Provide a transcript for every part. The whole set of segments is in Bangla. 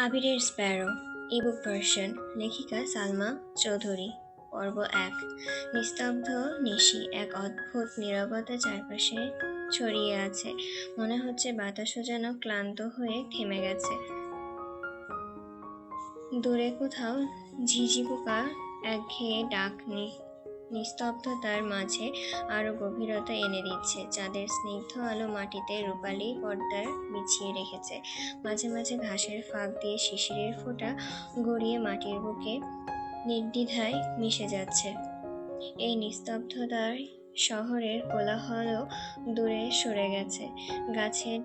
আবিরের স্প্যারো ইবুক ভার্সন লেখিকা সালমা চৌধুরী, পর্ব এক, নিস্তব্ধ নিশি, এক অদ্ভুত নীরবতা চারপাশে ছড়িয়ে আছে। মনে হচ্ছে বাতাসও যেন ক্লান্ত হয়ে থেমে গেছে। দূরে কোথাও ঝিঝি পোকা একঘেয়ে ডাক নি- নিস্তব্ধতার মাঝে আরও গভীরতা এনে দিচ্ছে চাঁদের স্নিগ্ধ আলো মাটিতে রূপালি পর্দার বিছিয়ে রেখেছে। মাঝে মাঝে ঘাসের ফাঁক দিয়ে শিশিরের ফোঁটা গড়িয়ে মাটির বুকে নির্দ্বিধায় মিশে যাচ্ছে। এই নিস্তব্ধতার শহরের কোলাহলও দূরে সরে গেছে। গাছের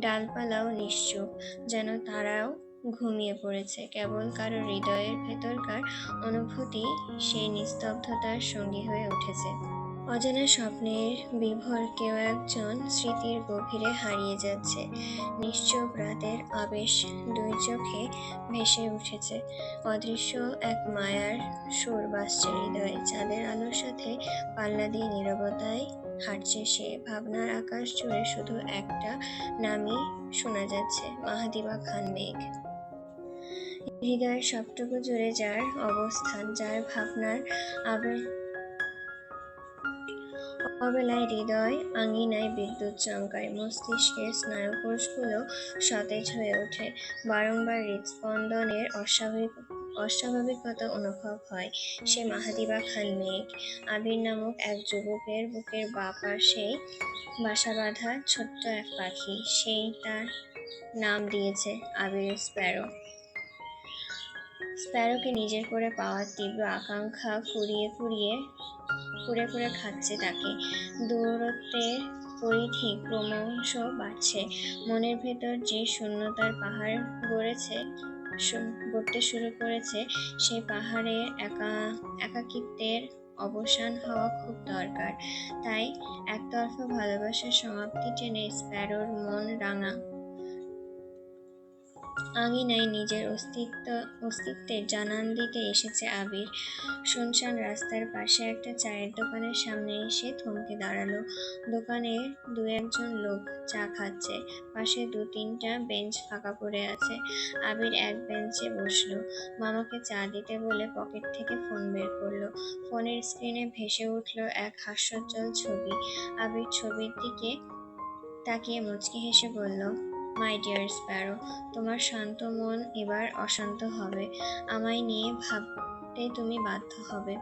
ডালপালাও নিশ্চুপ, যেন তারাও ঘুমিয়ে পড়েছে। কেবল কারও হৃদয়ের ভেতরকার অনুভূতি, সেই নিস্তব্ধতার সঙ্গী হয়ে উঠেছে। অজানা স্বপ্নের বিভোর কেউ একজন স্মৃতির গভীরে হারিয়ে যাচ্ছে। নিশ্চুপ রাতের আবেশ দুই চোখে ভেসে উঠেছে। অদৃশ্য এক মায়ার সুর বাসছে হৃদয়ে। চাঁদের আলোর সাথে পাল্লা দিয়ে নীরবতায় হাঁটছে সে। ভাবনার আকাশ জুড়ে শুধু একটা নামই শোনা যাচ্ছে, মাহাদিবা খান মেঘ। হৃদয়ের সবটুকু জুড়ে যার অবস্থান, যার ভাবনার আবে অবেলায় হৃদয় আঙিনায় বিদ্যুৎ চমকায়। মস্তিষ্কের স্নায়ুকোষগুলো সতেজ হয়ে ওঠে। বারংবার হৃদস্পন্দনের অস্বাভাবিক, অস্বাভাবিকতা অনুভব হয়। সে মাহাদিবা খান মেঘ। আবির নামক এক যুবকের বুকের বা পাশেই বাসা বাঁধা ছোট্ট এক পাখি। সেই তার নাম দিয়েছে আবির স্প্যারো। স্প্যারোকে নিজের করে পাওয়ার তীব্র আকাঙ্ক্ষা কুড়িয়ে কুড়িয়ে কুড়ে কুড়ে খাচ্ছে তাকে। দূরত্বের পরিধি ক্রমশ বাড়ছে। মনের ভেতর যে শূন্যতার পাহাড় গড়েছে গড়তে শুরু করেছে, সেই পাহাড়ে একা, একাকিত্বের অবসান হওয়া খুব দরকার। তাই একতরফা ভালোবাসার সমাপ্তি টেনে স্প্যারোর মন রাঙা। আঙিনায় নিজের অস্তিত্ব, অস্তিত্বের জানান দিতে এসেছে আবির। শুনশান রাস্তার পাশে একটা চায়ের দোকানের সামনে এসে থমকে দাঁড়াল। দোকানে দু একজন লোক চা খাচ্ছে। পাশে দু তিনটা বেঞ্চ ফাঁকা পড়ে আছে। আবির এক বেঞ্চে বসল। মামাকে চা দিতে বলে পকেট থেকে ফোন বের করল। ফোনের স্ক্রিনে ভেসে উঠল এক হাস্যোজ্জ্বল ছবি। আবির ছবির দিকে তাকিয়ে মুচকি হেসে বলল মাই ডিয়ার স্প্যারো তোমার শান্ত মন এবার অশান্ত হবে। আমায় নিয়ে ভাবতে তুমি বাধ্য হবে।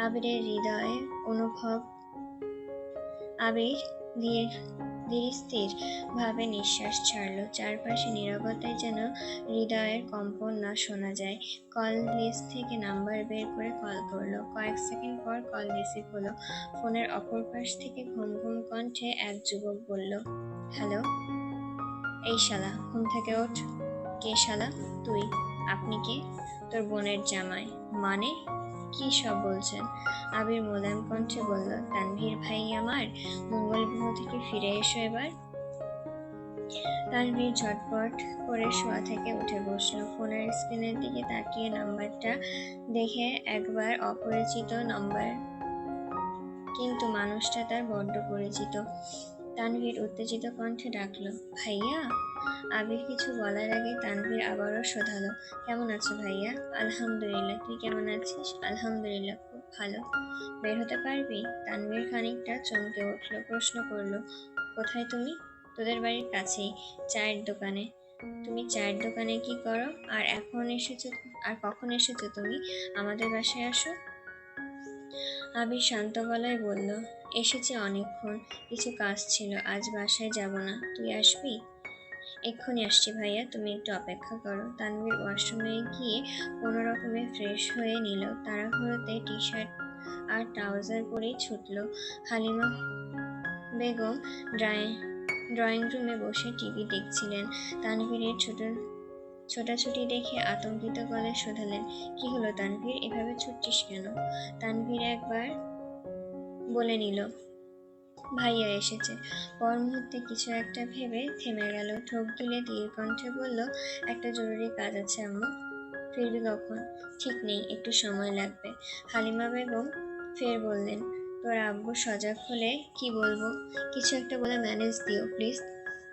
আবিরের হৃদয়ে অনুভব, আবির ধীর ধীর স্থির ভাবে নিঃশ্বাস ছাড়লো। চারপাশে নীরবতায় যেন হৃদয়ের কম্পন না শোনা যায়। কল লিস্ট থেকে নাম্বার বের করে কল করল। কয়েক সেকেন্ড পর কল রিসিভ হলো। ফোনের অপর পাশ থেকে ঘুম ঘুম কণ্ঠে এক যুবক বলল, হ্যালো? এই শালা, ঘুম থেকে ওঠ। কে শালা? তুই? আপনি কে? তোর বোনের জামাই। মানে? কি সব বলছেন? আবির মোলায়েম কণ্ঠে বলল, তানভীর ভাই আমার, মঙ্গল গ্রহ থেকে ফিরে এসো এবার। তানভীর ঝটপট করে শোয়া থেকে উঠে বসল। ফোনের স্ক্রিনের দিকে তাকিয়ে নাম্বারটা দেখে একবার অপরিচিত নাম্বার। কিন্তু মানুষটা তার বড্ড পরিচিত। তানভীর উত্তেজিত কণ্ঠে ডাকলো, ভাইয়া? আবির কিছু বলার আগে তানভীর আবারও শোধালো, কেমন আছো ভাইয়া? আলহামদুলিল্লাহ, তুই কেমন আছিস? আলহামদুলিল্লাহ, খুব ভালো। বের হতে পারবি? তানভীর খানিকটা চমকে উঠল, প্রশ্ন করল, কোথায় তুমি? তোদের বাড়ির কাছেই, চায়ের দোকানে। তুমি চায়ের দোকানে কি করো? আর এখন এসেছ, আর কখন এসেছ তুমি? আমাদের বাসায় আসো। আবির শান্ত গলায় বলল, এসেছি অনেকক্ষণ, কিছু কাজ ছিল, আজ বাসায় যাব না। তুই আসবি? এক্ষুনি আসছি ভাইয়া, তুমি একটু অপেক্ষা করো। তানভীর ওয়াশরুমে গিয়ে কোনো রকমে ফ্রেশ হয়ে নিল। তাড়াহুড়োতে টি শার্ট আর ট্রাউজার পরেই ছুটল হালিমা বেগম ড্রয়িং ড্রয়িং রুমে বসে টিভি দেখছিলেন। তানভীরের ছোট ছোটাছুটি দেখে আতঙ্কিত গলে শোধালেন, কি হলো তানভীর? এভাবে ছুটছিস কেন? তানভীর একবার বলে নিল, ভাইয়া এসেছে। পর মুহূর্তে কিছু একটা ভেবে থেমে গেল। ঠোক গিলে ধীর কণ্ঠে বলল, একটা জরুরি কাজ আছে, আম্মু। ফিরবি কখন? ঠিক নেই, একটু সময় লাগবে। হালিমা বেগম ফের বললেন, তোর আব্বু সজাগ হলে কি বলব? কিছু একটা বলে ম্যানেজ দিও, প্লিজ।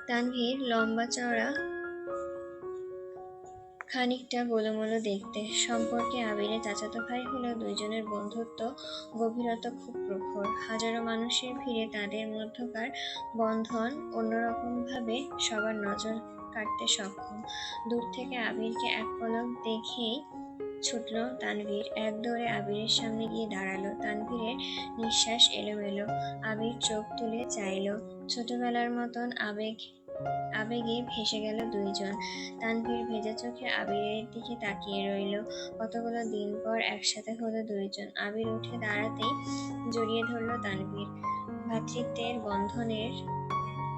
তানভীর লম্বা চওড়া খানিকটা গোলমোলো দেখতে। সম্পর্কে আবিরের চাচাতো ভাই হলেও দুইজনের বন্ধুত্ব গভীরতা খুব প্রখর। হাজারো মানুষের ভিড়ে তাদের মধ্যকার বন্ধন অন্যরকমভাবে সবার নজর কাটতে সক্ষম। দূর থেকে আবিরকে এক পলক দেখেই ছুটল তানভীর। এক দৌড়ে আবিরের সামনে গিয়ে দাঁড়াল। তানভীরের নিঃশ্বাস এলোমেলো। আবির চোখ তুলে চাইল। ছোটবেলার মতন আবেগ আবেগে ভেসে গেল দুইজন। তানভীর ভেজা চোখে আবিরের দিকে তাকিয়ে রইল। কতগুলো দিন পর একসাথে হলো দুইজন। আবির উঠে দাঁড়াতেই জড়িয়ে ধরলো তানভীর। ভ্রাতৃত্বের বন্ধনের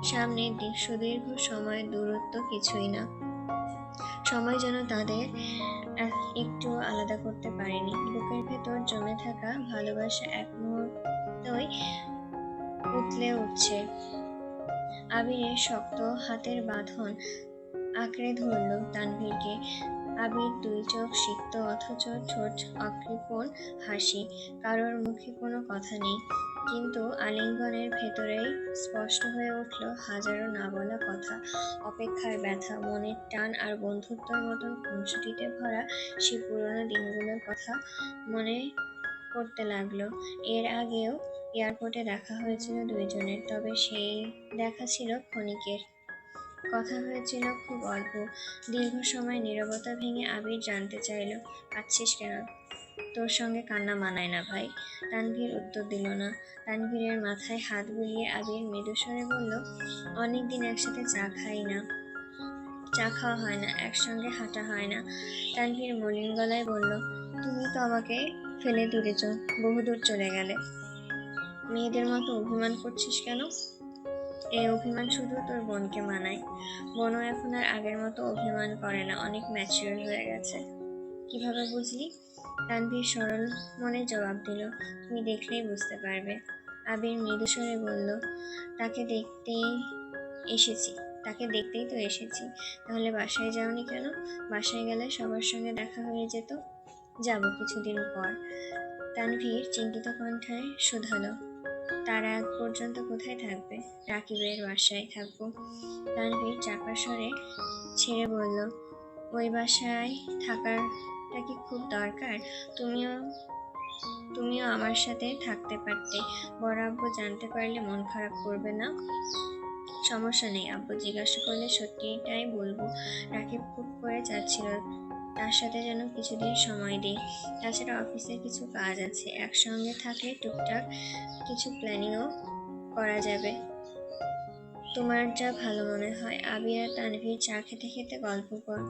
সামনে সুদীর্ঘ সময় দূরত্ব কিছুই না। সময় যেন তাদের এক- একটু আলাদা করতে পারেনি। বুকের ভেতর জমে থাকা ভালোবাসা এক মুহূর্তই উতলে উঠছে। আবিরের শক্ত হাতের বাঁধন আঁকড়ে ধরল তানভীরকে। আবির দুই চোখ সিক্ত অথচ ঠোঁট অকৃপণ হাসি, কারোর মুখে কোনো কথা নেই। কিন্তু আলিঙ্গনের ভেতরেই স্পষ্ট হয়ে উঠল হাজারো না বলা কথা। অপেক্ষার ব্যথা, মনের টান আর বন্ধুত্বর মতন খুনসুটিতে ভরা সেই পুরোনো দিনগুলোর কথা মনে করতে লাগল। এর আগেও এয়ারপোর্টে দেখা হয়েছিল দুইজনের, তবে সেই দেখা ছিল ক্ষণিকের। কথা হয়েছিল খুব অল্প। দীর্ঘ সময় নীরবতা ভেঙে আবির জানতে চাইল কাঁদছিস কেন? তোর সঙ্গে কান্না মানায় না ভাই। তানভীর উত্তর দিল না। তানভীরের মাথায় হাত বুলিয়ে আবির মৃদুস্বরে বলল অনেক দিন একসাথে চা খাই না। চা খাওয়া হয় না, একসঙ্গে হাঁটা হয় না। তানভীর মলিন গলায় বলল, তুমি তো আমাকে ফেলে দূরে বহুদূর চলে গেলে। মেয়েদের মতো অভিমান করছিস কেন? এই অভিমান শুধু তোর বোনকে মানায়। বোনও এখন আর আগের মতো অভিমান করে না, অনেক ম্যাচিওর হয়ে গেছে। কীভাবে বুঝলি? তানভীর সরল মনে জবাব দিল, তুমি দেখলেই বুঝতে পারবে। আবির মৃদুস্বরে বলল, তাকে দেখতেই এসেছি, তাকে দেখতেই তো এসেছি। তাহলে বাসায় যাওনি কেন? বাসায় গেলে সবার সঙ্গে দেখা হয়ে যেত। যাব কিছুদিন পর। তানভীর চিন্তিত কণ্ঠায় শুধালো তার পর্যন্ত কোথায় থাকবে? রাকিবের বাসায় থাকব। তানভীর চাপা স্বরে ছেড়ে বলল, ওই বাসায় থাকারটা কি খুব দরকার? তুমিও তুমিও আমার সাথে থাকতে পারতে। বড় আব্বু জানতে পারলে মন খারাপ করবে না। সমস্যা নেই, আব্বু জিজ্ঞাসা করলে সত্যিটাই বলব। রাকিব খুব করে যাচ্ছিল। তার সাথে যেন কিছুদিন সময় দিই। তাছাড়া অফিসে কিছু কাজ আছে, একসঙ্গে থাকলে টুকটাক কিছু প্ল্যানিংও করা যাবে। তোমার যা ভালো মনে হয়, আবি আর তানভীর চা খেতে খেতে গল্প কর,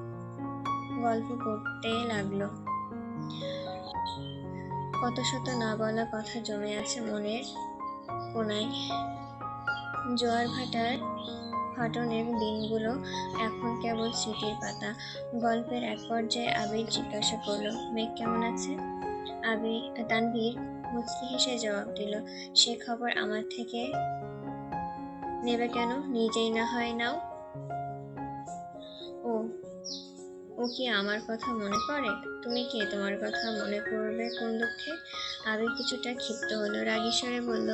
গল্প করতে লাগল। কত শত না বলা কথা জমে আছে মনের কোনায়। জোয়ার ভাটার ফাটনের দিনগুলো এখন কেবল স্মৃতির পাতা। গল্পের এক পর্যায়ে আবির জিজ্ঞাসা করল, মেঘ কেমন আছে? আবির, তানভীর মুচকি হেসে জবাব দিল, সে খবর আমার থেকে নেবে কেন? নিজেই না হয় নাও। ও ও কি আমার কথা মনে পড়ে? তুমি কে? তোমার কথা মনে পড়বে কোন দুঃখে? আবির কিছুটা ক্ষিপ্ত হলো, রাগী স্বরে বলল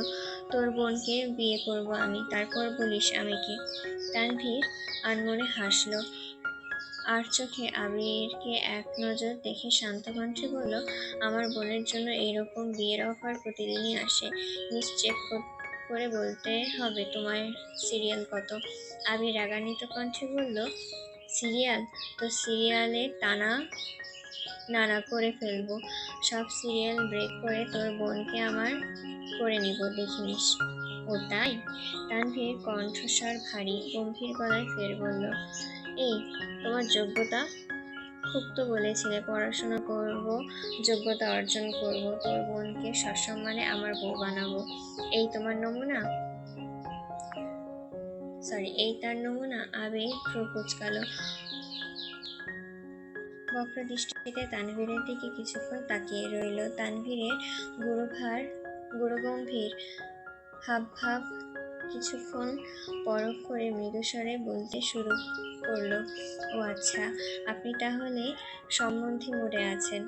তোর বোনকে বিয়ে করব আমি, তারপর বলিস আমি কে? তানভীর আনমনে হাসলো। আর চোখে আবিরকে এক নজর দেখে শান্ত কণ্ঠে বলল, আমার বোনের জন্য এরকম বিয়ের অফার প্রতিদিনই আসে। মিস চেক করে বলতে হবে তোমার সিরিয়াল কত? আবির রাগান্বিত কণ্ঠে বলল, সিরিয়াল? তো সিরিয়ালে টানা নানা করে ফেলব। সব সিরিয়াল ব্রেক করে তোর বোনকে আমার করে নিব দেখিনিস ও তাই? তানভীর কণ্ঠস্বর ভারী, গম্ভীর গলায় ফের বলল, এই, তোমার যোগ্যতা? খুব তো বলেছিলে, পড়াশোনা করব, যোগ্যতা অর্জন করব, তোর বোনকে সসম্মানে আমার বউ বানাবো। এই তোমার নমুনা? সরি, এই তার নমুনা? আবেগ ভ্রু বক্র দৃষ্টিতে তানভীরের দিকে কিছুক্ষণ তাকিয়ে রইল। তানভীরের গুরুভার, গুরুগম্ভীর হাব ভাব কিছুক্ষণ পরখ করে মৃদুস্বরে বলতে শুরু করল, ও আচ্ছা আপনি তাহলে সম্বন্ধে মোড়ে আছেন।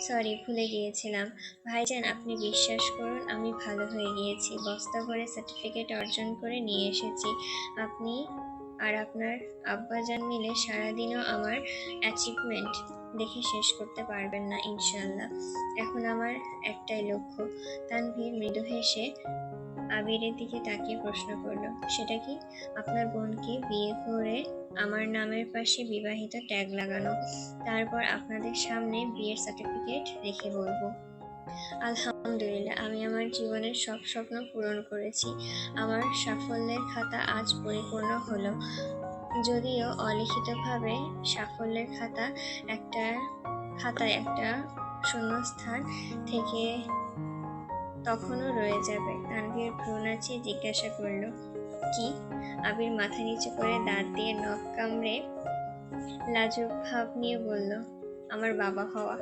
সরি, ভুলে গিয়েছিলাম। ভাইজান, আপনি বিশ্বাস করুন, আমি ভালো হয়ে গিয়েছি। বস্তা ভরে সার্টিফিকেট অর্জন করে নিয়ে এসেছি। আপনি আর আপনার আব্বাজান মিলে সারাদিনও আমার অ্যাচিভমেন্ট দেখে শেষ করতে পারবেন না ইনশাল্লাহ এখন আমার একটাই লক্ষ্য, তানভীর মৃদু হেসে আবিরের দিকে তাকিয়ে প্রশ্ন করল, সেটা কি? আপনার বোনকে বিয়ে করে আমার নামের পাশে বিবাহিত ট্যাগ লাগানো। তারপর আপনাদের সামনে বিয়ের সার্টিফিকেট রেখে বলব। আলহামদুলিল্লাহ, আমি আমার জীবনের সব স্বপ্ন পূরণ করেছি। আমার সাফল্যের খাতা আজ পরিপূর্ণ হলো। যদিও অলিখিতভাবে সাফল্যের খাতা একটা, খাতায় একটা শূন্যস্থান থেকে তখনও রয়ে যাবে। তানভীর ভ্রু নাচিয়ে জিজ্ঞাসা করল, কি? আবির মাথা নিচু করে দাঁত দিয়ে নখ কামড়ে লাজুক ভাব নিয়ে বলল, আমার বাবা হওয়া।